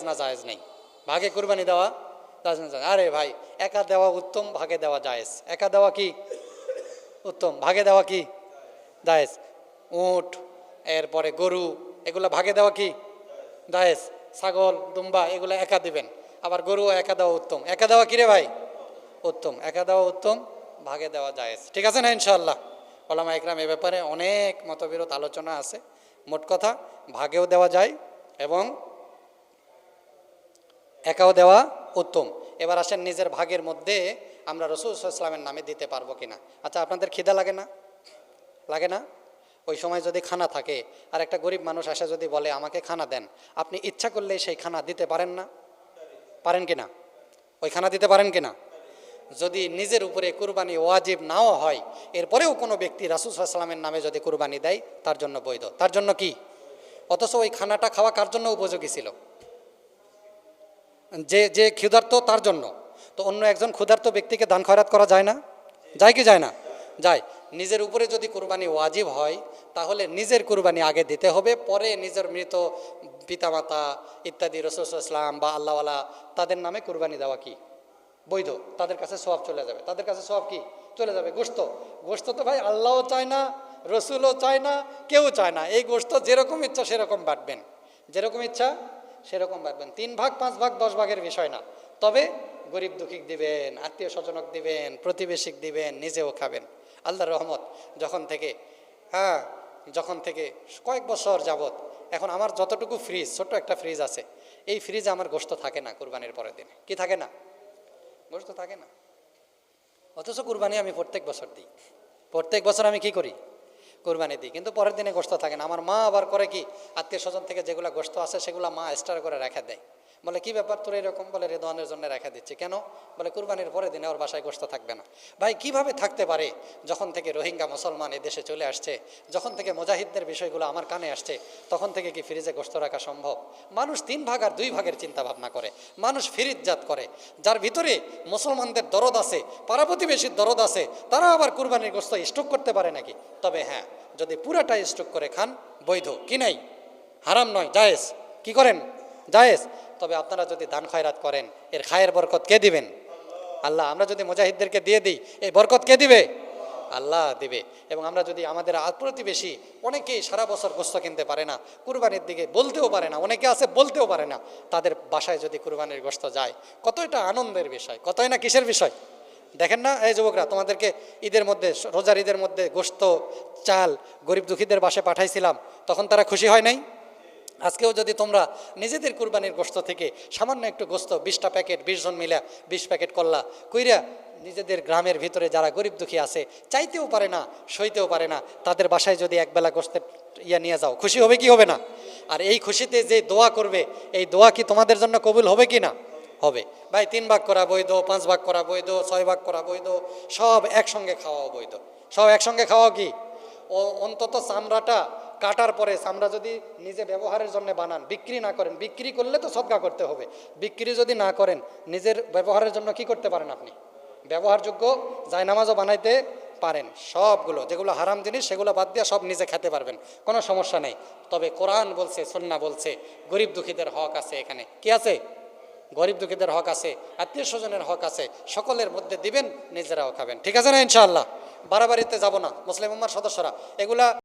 জায়েজ না জায়েজ নেই? ভাগে কুরবানি দেওয়া? আরে ভাই, একা দেওয়া উত্তম, ভাগে দেওয়া জায়েজ। একা দেওয়া কি? উত্তম। ভাগে দেওয়া কি? জায়েজ। উট, এরপরে গরু, এগুলো ভাগে দেওয়া কি? জায়েজ। ছাগল, দুম্বা, এগুলো একা দিবেন। আবার গরু একা দেওয়া উত্তম। একা দেওয়া কি রে ভাই? উত্তম। একা দেওয়া উত্তম, ভাগে দেওয়া জায়েজ। ঠিক আছে না ইনশাল্লাহ ওলামা একরাম এ ব্যাপারে অনেক মতবিরোধ, আলোচনা আছে। মোট কথা, ভাগেও দেওয়া যায় এবং একাও দেওয়া উত্তম। এবার আসেন নিজের ভাগের মধ্যে আমরা রসুল ইসলামের নামে দিতে পারব কিনা। আচ্ছা আপনাদের খিদা লাগে না? লাগে না? ওই সময় যদি খানা থাকে আর একটা গরিব মানুষ আসে যদি বলে, আমাকে খানা দেন। আপনি ইচ্ছা করলেই সেই খানা দিতে পারেন না? পারেন কিনা? ওই খানা দিতে পারেন কিনা? যদি নিজের উপরে কুরবানি ওয়াজিব নাও হয়, এরপরেও কোনো ব্যক্তি রাসুল সাল্লামের নামে যদি কুরবানি দেয়, তার জন্য বৈধ। তার জন্য কি? অথচ ওই খানাটা খাওয়া কার জন্য উপযোগী ছিল? যে যে ক্ষুধার্ত তার জন্য। তো অন্য একজন ক্ষুধার্ত ব্যক্তিকে দান খয়রাত করা যায় না? যায় কি যায় না? যায়। নিজের উপরে যদি কুরবানি ওয়াজিব হয়, তাহলে নিজের কুরবানি আগে দিতে হবে, পরে নিজের মৃত পিতামাতা ইত্যাদি রসুল ইসলাম বা আল্লাহওয়ালা তাদের নামে কুরবানি দেওয়া কি? বৈধ। তাদের কাছে সব চলে যাবে। তাদের কাছে সব কি? চলে যাবে। গোস্ত গোস্ত তো ভাই আল্লাহও চায় না, রসুলও চায় না, কেউ চায় না। এই গোস্ত যেরকম ইচ্ছা সেরকম বাটবেন। যেরকম ইচ্ছা সেরকম বাটবেন তিন ভাগ, পাঁচ ভাগ, দশ ভাগের বিষয় না। তবে গরিব দুঃখিক দিবেন, আত্মীয় স্বজনক দিবেন, প্রতিবেশিক দিবেন, নিজেও খাবেন। আল্লাহর রহমত, যখন থেকে হ্যাঁ যখন থেকে কয়েক বছর যাবত এখন আমার যতটুকু ফ্রিজ ছোট্ট একটা ফ্রিজ আছে, এই ফ্রিজে আমার গোস্ত থাকে না কুরবানির পরের দিনে। কি থাকে না? গোস্ত থাকে না। অথচ কুরবানি আমি প্রত্যেক বছর দিই। প্রত্যেক বছর আমি কি করি? কুরবানি দিই। কিন্তু পরের দিনে গোস্ত থাকে না। আমার মা আবার করে কি, আত্মীয় স্বজন থেকে যেগুলো গোস্ত আছে, সেগুলো মা স্টার করে রেখে দেয়। বলে, কি ব্যাপার তোর এরকম? বলে, রেদওয়ানের জন্য রেখে দিচ্ছে। কেন? বলে, কুরবানির পরে দিনে ওর বাসায় গোস্ত থাকবে না। ভাই, কীভাবে থাকতে পারে? যখন থেকে রোহিঙ্গা মুসলমান দেশে চলে আসছে, যখন থেকে মুজাহিদদের বিষয়গুলো আমার কানে আসছে, তখন থেকে কি ফ্রিজে গোস্ত রাখা সম্ভব? মানুষ তিন ভাগ আর দুই ভাগের চিন্তা ভাবনা করে। মানুষ ফিরিতজাত করে। যার ভিতরে মুসলমানদের দরদ আছে, পাড়া প্রতিবেশীর দরদ আছে, তারা আবার কুরবানির গোস্ত স্টক করতে পারে নাকি? তবে হ্যাঁ যদি পুরাটা স্টক করে খান, বৈধ। কি নাই? হারাম নয়। জায়েজ। কি করেন? জায়েজ। তবে আপনারা যদি দান খয়রাত করেন, এর খায়ের বরকত কে দিবেন? আল্লাহ, আমরা যদি মুজাহিদদেরকে দিয়ে দিই, এই বরকত কে দিবে? আল্লাহ দিবে। এবং আমরা যদি আমাদের প্রতিবেশী অনেকেই সারা বছর গোস্ত কিনতে পারে না, কুরবানির দিকে বলতেও পারে না, অনেকে আছে বলতেও পারে না, তাদের বাসায় যদি কুরবানির গোস্ত যায় কত এটা আনন্দের বিষয়, কতই না কিসের বিষয়? দেখেন না, এই যুবকরা, তোমাদেরকে ঈদের মধ্যে, রোজার ঈদের মধ্যে গোস্ত, চাল গরিব দুঃখীদের বাসে পাঠাইছিলাম, তখন তারা খুশি হয় নাই? আজকেও যদি তোমরা নিজেদের কুরবানির গোস্ত থেকে সামান্য একটু গোস্ত বিশটা প্যাকেট, বিশ জন মিলা বিশ প্যাকেট করলা, কইরা নিজেদের গ্রামের ভিতরে যারা গরিব দুঃখী আছে, চাইতেও পারে না, সইতেও পারে না, তাদের বাসায় যদি একবেলা গোস্তের ইয়া নিয়ে যাও, খুশি হবে কি হবে না? আর এই খুশিতে যে দোয়া করবে, এই দোয়া কি তোমাদের জন্য কবুল হবে কি না? হবে। ভাই, তিন ভাগ করা বৈধ, পাঁচ ভাগ করা বৈধ, ছয় ভাগ করা বৈধ, সব একসঙ্গে খাওয়াও বৈধ সব একসঙ্গে খাওয়াও কি? অন্তত চামড়াটা কাটার পরে চামড়া যদি নিজে ব্যবহারের জন্য বানান, বিক্রি না করেন, বিক্রি করলে তো সদকা করতে হবে। বিক্রি যদি না করেন, নিজের ব্যবহারের জন্য কি করতে পারেন আপনি? ব্যবহারযোগ্য জায়নামাজও বানাইতে পারেন, সবগুলো, যেগুলো হারাম জিনিস সেগুলো বাদ দিয়ে সব নিজে খেতে পারবেন, কোনো সমস্যা নেই। তবে কোরআন বলছে সন্না বলছে, গরিব দুঃখীদের হক আছে এখানে। কি আছে? গরিব দুঃখীদের হক আছে, আত্মীয় স্বজনের হক আছে, সকলের মধ্যে দিবেন, নিজেরাও খাবেন। ঠিক আছে না ইনশাআল্লাহ? বাড়াবাড়িতে যাব না মুসলিম উম্মার সদস্যরা। এগুলা